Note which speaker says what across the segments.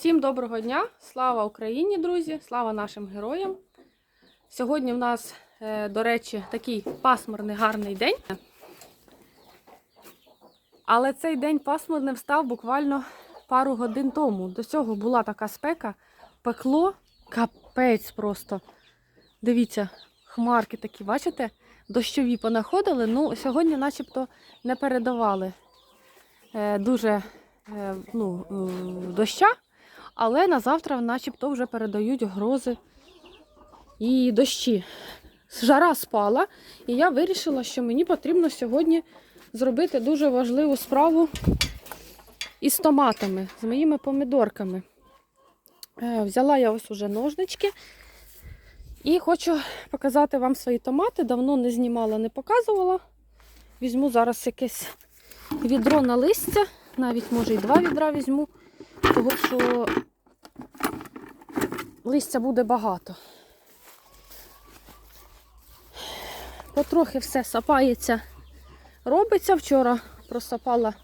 Speaker 1: Всім доброго дня! Слава Україні, друзі! Слава нашим героям! Сьогодні в нас, е, до речі, такий пасмурний гарний день. Але цей день пасмурним став буквально пару годин тому. До цього була така спека, пекло, капець просто. Дивіться, хмарки такі, бачите? Дощові понаходили. Ну, сьогодні начебто не передавали е, дуже е, ну, доща, але на завтра начебто вже передають грози і дощі. Жара спала, і я вирішила, що мені потрібно сьогодні зробити дуже важливу справу із томатами, з моїми помідорками. Е, Взяла я ось уже ножнички і хочу показати вам свої томати. Давно не знімала, не показувала. Візьму зараз якесь відро на листя, навіть може і два відра візьму, тому що листя буде багато. Потрохи все сапається, робиться. Вчора просапала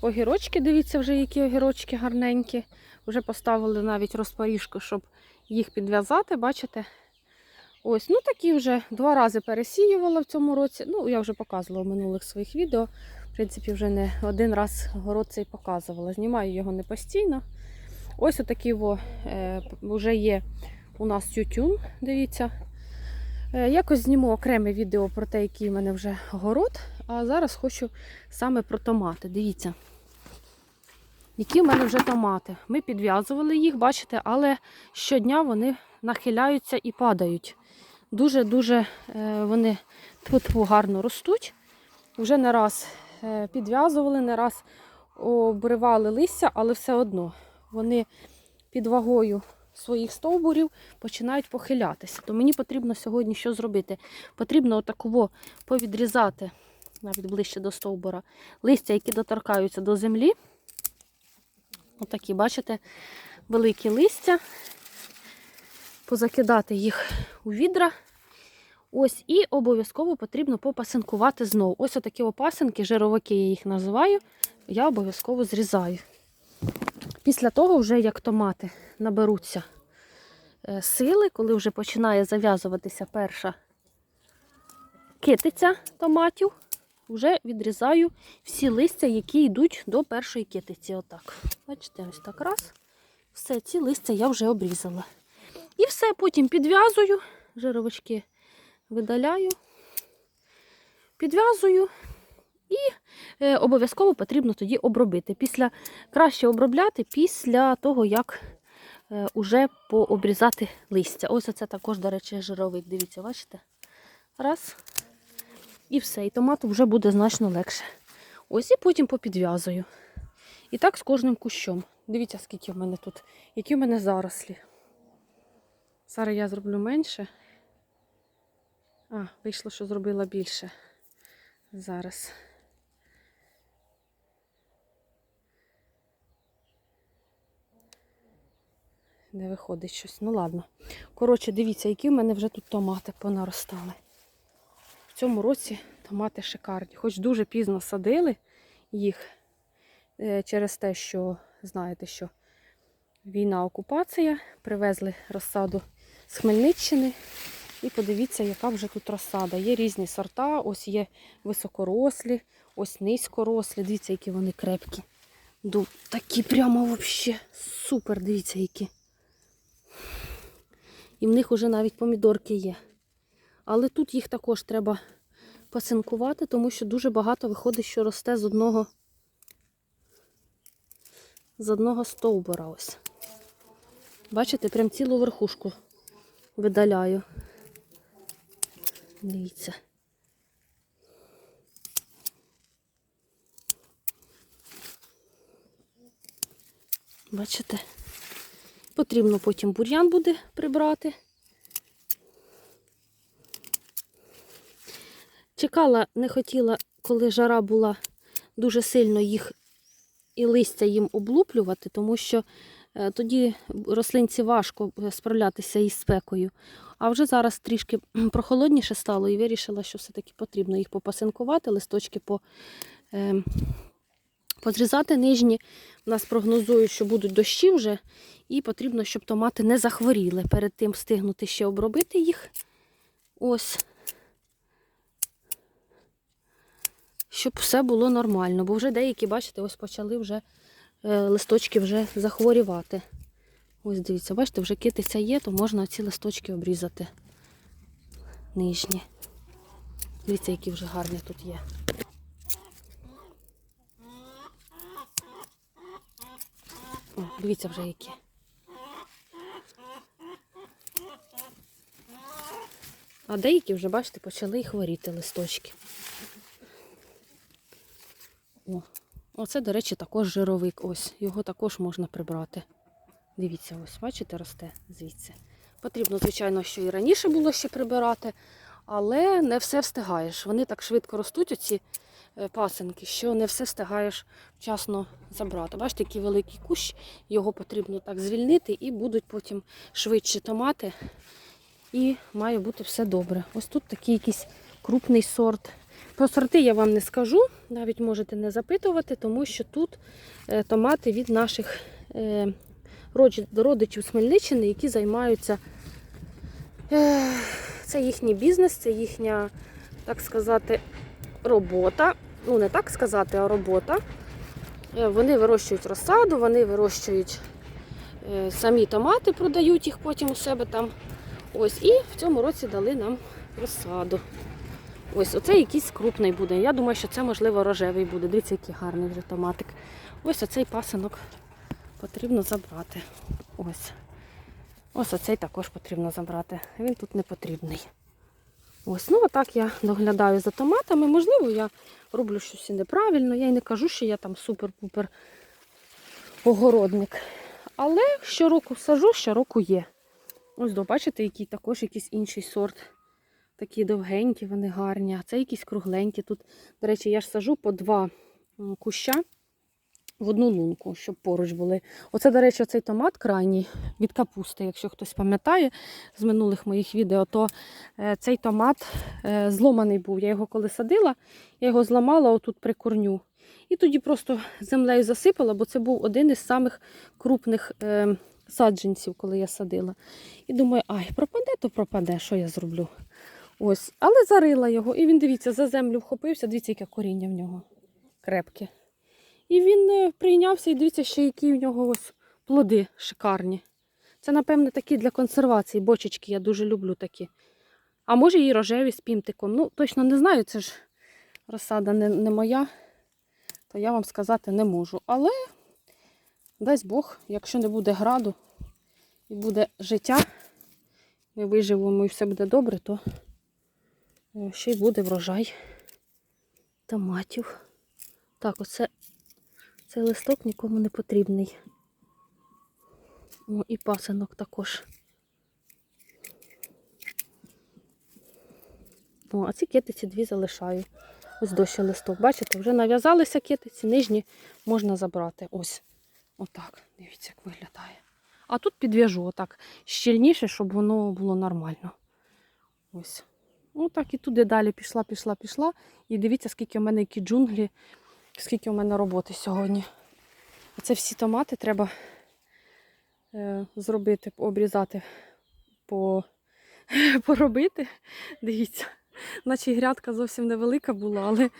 Speaker 1: огірочки. Дивіться, вже які огірочки гарненькі. Вже поставили навіть розпоріжку, щоб їх підв'язати, бачите? Ось, ну такі вже два рази пересіювала в цьому році. Ну, я вже показувала в минулих своїх відео. В принципі, вже не один раз город цей показувала. Знімаю його не постійно. Ось отакий во, е, вже є у нас тютюн, дивіться. Е, якось зніму окреме відео про те, який в мене вже город. А зараз хочу саме про томати. Дивіться, які в мене вже томати. Ми підв'язували їх, бачите, але щодня вони нахиляються і падають. Дуже-дуже е, вони тьфу-тьфу гарно ростуть. Вже не раз е, підв'язували, не раз обривали листя, але все одно вони під вагою своїх стовбурів починають похилятися. То мені потрібно сьогодні що зробити? Потрібно отаково повідрізати, навіть ближче до стовбура, листя, які доторкаються до землі. Отакі, бачите, великі листя. Позакидати їх у відра. Ось, і обов'язково потрібно попасинкувати знову. Ось отакі опасинки, жировики я їх називаю, я обов'язково зрізаю. Після того, вже як томати наберуться е, сили, коли вже починає зав'язуватися перша китиця томатів, вже відрізаю всі листя, які йдуть до першої китиці. Отак. Бачите, ось так раз. Все, ці листя я вже обрізала. І все, потім підв'язую, жировички видаляю, підв'язую і е, обов'язково потрібно тоді обробити. Після, краще обробляти після того, як е, уже пообрізати листя. Ось оце також, до речі, жировик. Дивіться, бачите? Раз. І все. І томату вже буде значно легше. Ось і потім попідв'язую. І так з кожним кущом. Дивіться, скільки в мене тут, які в мене зарослі. Зараз я зроблю менше. А, вийшло, що зробила більше. Зараз. Не виходить щось. Ну ладно. Коротше, дивіться, які в мене вже тут томати понаростали. В цьому році томати шикарні. Хоч дуже пізно садили їх е, через те, що, знаєте, що війна, окупація, привезли розсаду з Хмельниччини. І подивіться, яка вже тут розсада. Є різні сорта, ось є високорослі, ось низькорослі. Дивіться, які вони крепкі. Такі прямо взагалі супер, дивіться, які. І в них вже навіть помідорки є. Але тут їх також треба пасинкувати, тому що дуже багато виходить, що росте з одного з одного стовбура. ось. Бачите, прям цілу верхушку видаляю. Дивіться. Бачите? Потрібно потім бур'ян буде прибрати. Чекала, не хотіла, коли жара була дуже сильно їх і листя їм облуплювати, тому що е, тоді рослинці важко справлятися із спекою. А вже зараз трішки прохолодніше стало і вирішила, що все-таки потрібно їх попасинкувати, листочки по, Подрізати нижні. У нас прогнозують, що будуть дощі вже, і потрібно, щоб томати не захворіли. Перед тим встигнути ще обробити їх. Ось. Щоб все було нормально. Бо вже деякі, бачите, ось почали вже е, листочки вже захворівати. Ось дивіться, бачите, вже китиця є, то можна ці листочки обрізати. Нижні. Дивіться, які вже гарні тут є. О, дивіться вже які. А деякі вже, бачите, почали хворіти листочки. О, оце, до речі, також жировик. Ось, його також можна прибрати. Дивіться, ось, бачите, росте звідси. Потрібно, звичайно, що і раніше було ще прибирати, але не все встигаєш. Вони так швидко ростуть, оці е, пасинки, що не все встигаєш вчасно забрати. Бачите, який великий кущ, його потрібно так звільнити і будуть потім швидше томати. І має бути все добре. Ось тут такий якийсь крупний сорт. Про сорти я вам не скажу, навіть можете не запитувати, тому що тут е, томати від наших е, родичів з Хмельниччини, які займаються. Це їхній бізнес, це їхня, так сказати, робота. Ну, не так сказати, а робота. Е, Вони вирощують розсаду, вони вирощують е, самі томати, продають їх потім у себе там. Ось, і в цьому році дали нам розсаду. Ось, оце якийсь крупний буде. Я думаю, що це, можливо, рожевий буде. Дивіться, який гарний вже томатик. Ось оцей пасинок потрібно забрати. Ось. Ось оцей також потрібно забрати. Він тут не потрібний. Ось, ну отак я доглядаю за томатами. Можливо, я роблю щось неправильно. Я й не кажу, що я там супер-пупер огородник. Але щороку сажу, щороку є. Ось до, бачите, який також якийсь інший сорт. Такі довгенькі, вони гарні. А це якісь кругленькі. Тут, до речі, я ж сажу по два куща в одну лунку, щоб поруч були. Оце, до речі, цей томат крайній від капусти, якщо хтось пам'ятає з минулих моїх відео, то е, цей томат е, зломаний був. Я його коли садила, я його зламала отут при корню. І тоді просто землею засипала, бо це був один із самих крупних е, саджанців, коли я садила. І думаю, ай, пропаде, то пропаде, що я зроблю. Ось, але зарила його, і він, дивіться, за землю вхопився, дивіться, яке коріння в нього крепке. І він е, прийнявся, і дивіться, ще які в нього ось плоди шикарні. Це, напевне, такі для консервації, бочечки, я дуже люблю такі. А може і рожеві з пімтиком. Ну, точно не знаю, це ж розсада не, не моя, то я вам сказати не можу. Але дасть Бог, якщо не буде граду і буде життя, ми виживемо і все буде добре, то е, ще й буде врожай томатів. Так, оце цей листок нікому не потрібний. О, і пасинок також. О, а ці китиці дві залишаю. Ось дощі листок. Бачите, вже нав'язалися китиці, нижні можна забрати. Ось. Отак. Дивіться, як виглядає. А тут підв'яжу отак щільніше, щоб воно було нормально. Ось. Отак і туди далі пішла, пішла, пішла. І дивіться, скільки в мене які джунглі, скільки в мене роботи сьогодні. Оце всі томати треба е, зробити, обрізати, по, поробити. Дивіться. Наче грядка зовсім невелика була, але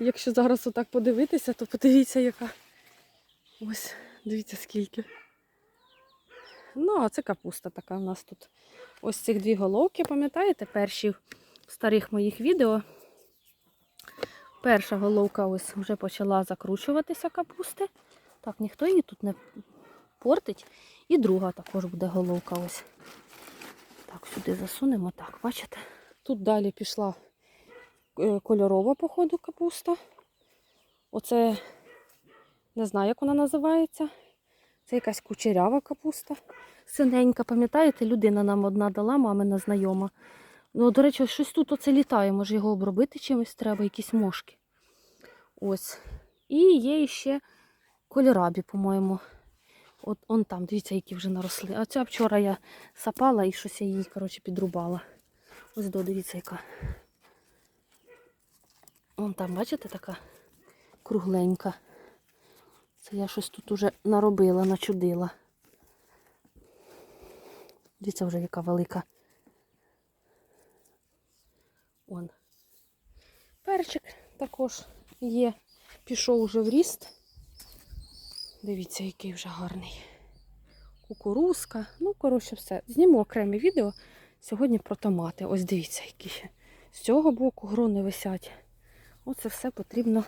Speaker 1: якщо зараз отак подивитися, то подивіться, яка. Ось, дивіться скільки. Ну, а це капуста така у нас тут. Ось цих дві головки, пам'ятаєте, перші в старих моїх відео. Перша головка ось вже почала закручуватися капусти. Так, ніхто її тут не портить. І друга також буде головка ось. Так, сюди засунемо. Так, бачите? Тут далі пішла е, кольорова, походу, капуста. Оце не знаю, як вона називається. Це якась кучерява капуста. Синенька, пам'ятаєте, людина нам одна дала, мамина знайома. Ну, до речі, щось тут оце літає, може його обробити чимось треба, якісь мошки. Ось. І є ще кольорабі, по-моєму. От он там, дивіться, які вже наросли. А ця вчора я сапала і щось я її, коротше, підрубала. Ось до, дивіться, яка. Вон там, бачите, така кругленька. Це я щось тут уже наробила, начудила. Дивіться вже яка велика. Он. Перчик також є. Пішов уже в ріст. Дивіться, який вже гарний. Кукурузка. Ну, коротше, все. Зніму окреме відео сьогодні про томати. Ось дивіться, які. З цього боку грони висять. Оце все потрібно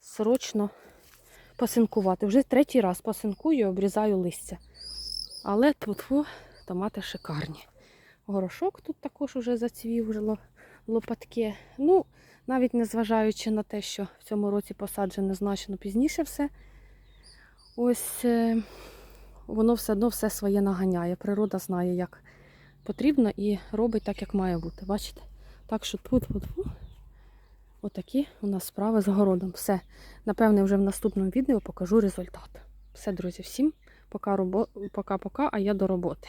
Speaker 1: срочно пасинкувати. Вже третій раз пасинкую і обрізаю листя. Але тут томати шикарні. Горошок тут також уже зацвів, лопатки. Ну, навіть незважаючи на те, що в цьому році посаджено значно пізніше все. Ось е, воно все одно все своє наганяє. Природа знає, як потрібно і робить так, як має бути. Бачите? Так що тут, тут, тут отакі у нас справи з городом. Все. Напевне, вже в наступному відео покажу результат. Все, друзі, всім пока-пока, а я до роботи.